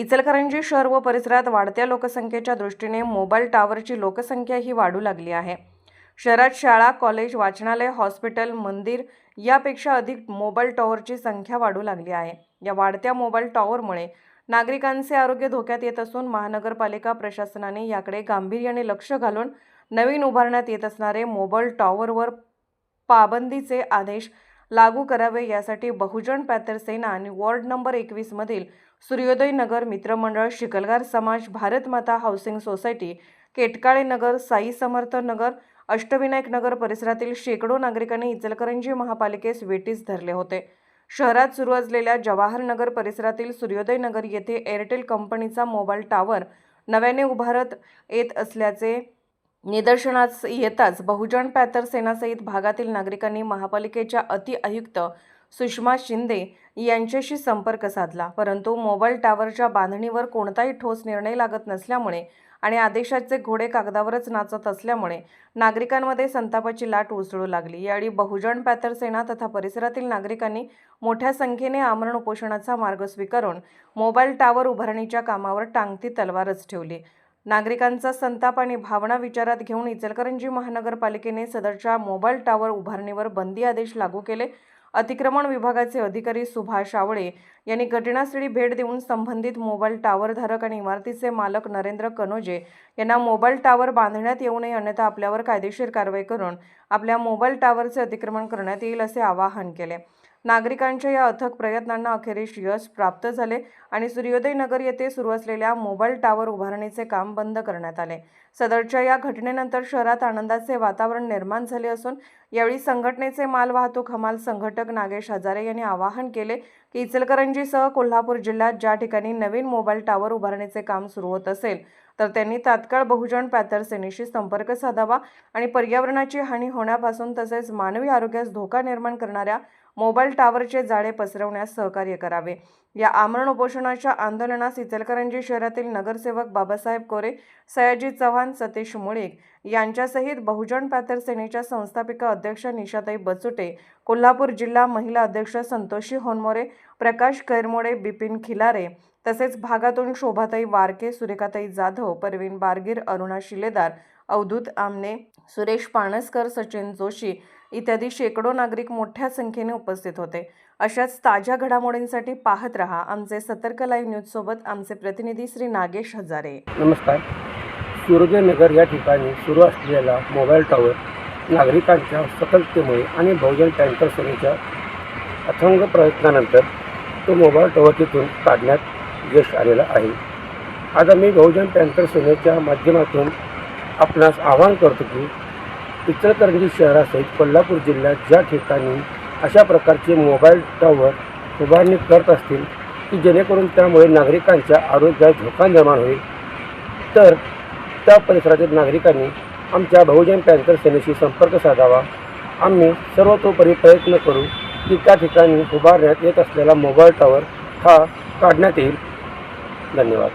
इचलकरंजी शहर व परिसरात वाढत्या लोकसंख्येच्या दृष्टीने मोबाईल टावरची लोकसंख्या ही वाढू लागली आहे. शहरात शाळा कॉलेज वाचनालय हॉस्पिटल मंदिर यापेक्षा अधिक मोबाईल टॉवरची संख्या वाढू लागली आहे. या वाढत्या मोबाईल टॉवरमुळे नागरिकांचे आरोग्य धोक्यात येत असून महानगरपालिका प्रशासनाने याकडे गांभीर्याने लक्ष घालून नवीन उभारण्यात येत असणारे मोबाईल टॉवरवर पाबंदीचे आदेश लागू करावे यासाठी बहुजन पॅथर सेना आणि वॉर्ड नंबर एकवीसमधील सूर्योदय नगर मित्रमंडळ शिकलगार समाज भारतमाता हाऊसिंग सोसायटी केटकाळे नगर साई समर्थ नगर अष्टविनायक नगर परिसरातील शेकडो नागरिकांनी इचलकरंजी महापालिकेस वेटीस धरले होते. शहरात सुरू असलेल्या जवाहर नगर परिसरातील सूर्योदय नगर येथे एअरटेल कंपनीचा मोबाईल टावर नव्याने उभारत येत असल्याचे निदर्शनास येताच बहुजन पॅथर सेनासहित भागातील नागरिकांनी महापालिकेच्या अति आयुक्त सुषमा शिंदे यांच्याशी संपर्क साधला. परंतु मोबाईल टावरच्या बांधणीवर कोणताही ठोस निर्णय लागत नसल्यामुळे आणि आदेशाचे घोडे कागदावरच नाचत असल्यामुळे नागरिकांमध्ये संतापाची लाट उसळू लागली. यावेळी बहुजन पॅथर सेना तथा परिसरातील नागरिकांनी मोठ्या संख्येने आमरण उपोषणाचा मार्ग स्वीकारून मोबाईल टावर उभारणीच्या कामावर टांगती तलवारच ठेवली. नागरिकांचा संताप आणि भावना विचारात घेऊन इचलकरंजी महानगरपालिकेने सदरच्या मोबाईल टावर उभारणीवर बंदी आदेश लागू केले. अतिक्रमण विभागाचे अधिकारी सुभाष आवळे यांनी घटनास्थळी भेट देऊन संबंधित मोबाईल टॉवरधारक आणि इमारतीचे मालक नरेंद्र कनोजे यांना मोबाईल टावर बांधण्यात येऊ नये अन्यथा आपल्यावर कायदेशीर कारवाई करून आपल्या मोबाईल टावरचे अतिक्रमण करण्यात येईल असे आवाहन केले. नागरिकांच्या या अथक प्रयत्नांना अखेरीस यश प्राप्त झाले आणि सूर्योदय नगर येथे सुरू असलेल्या मोबाईल टावर उभारणीचे काम बंद करण्यात आले. सदरच्या या घटनेनंतर शहरात आनंदाचे वातावरण निर्माण झाले असून यावेळी संघटनेचे मालवाहतूक हमाल संघटक नागेश हजारे यांनी आवाहन केले की इचलकरंजीसह कोल्हापूर जिल्ह्यात ज्या ठिकाणी नवीन मोबाईल टावर उभारणीचे काम सुरू होत असेल तर त्यांनी तात्काळ बहुजन पॅथर सेनेशी संपर्क साधावा आणि पर्यावरणाची हानी होण्यापासून तसेच मानवी आरोग्यास धोका निर्माण करणाऱ्या मोबाईल टावरचे जाळे पसरवण्यास सहकार्य करावे. या आमरण उपोषणाच्या आंदोलनास इचलकरंजी शहरातील नगरसेवक बाबासाहेब कोरे सयाजी चव्हाण सतीश मुळीक यांच्यासहित बहुजन पॅथर सेनेच्या संस्थापिका अध्यक्ष निशाताई बचुटे कोल्हापूर जिल्हा महिला अध्यक्ष संतोषी होनमोरे प्रकाश कैरमोडे बिपिन खिलारे तसेच भागातून शोभाताई वारके सुरेखाताई जाधव परवीन बारगीर अरुणा शिलेदार अवधूत आमने सुरेश पाणसकर सचिन जोशी इत्यादी शेकडो नागरिक मोठ्या संख्येने उपस्थित होते. अशाच ताज्या घडामोडींसाठी पाहत रहा आमचे सतर्क लाईव्ह न्यूज सोबत आमचे प्रतिनिधी श्री नागेश हजारे. नमस्कार. सूर्यनगर या ठिकाणी सुरू असलेला मोबाईल टॉवर नागरिकांच्या सतर्कतेमुळे आणि बहुजन टँकर सेनेच्या अथंग प्रयत्नानंतर तो मोबाईल टॉवर तिथून काढण्यात यश आलेलं आहे. आज आम्ही बहुजन टँकर सेनेच्या माध्यमातून आपणास आवाहन करतो की इचलकरंजी शहरासहित कोल्हापूर जिल्ह्यात ज्या ठिकाणी अशा प्रकारचे मोबाईल टॉवर उभारणी करत असतील की जेणेकरून त्यामुळे नागरिकांच्या आरोग्यास धोका निर्माण होईल? तर त्या परिसरातील नागरिकांनी आमच्या बहुजन पॅन्थर सेनेशी संपर्क साधावा. आम्ही सर्वतोपरी प्रयत्न करू की त्या ठिकाणी उभारण्यात येत असलेला मोबाईल टॉवर हा काढण्यात येईल. धन्यवाद.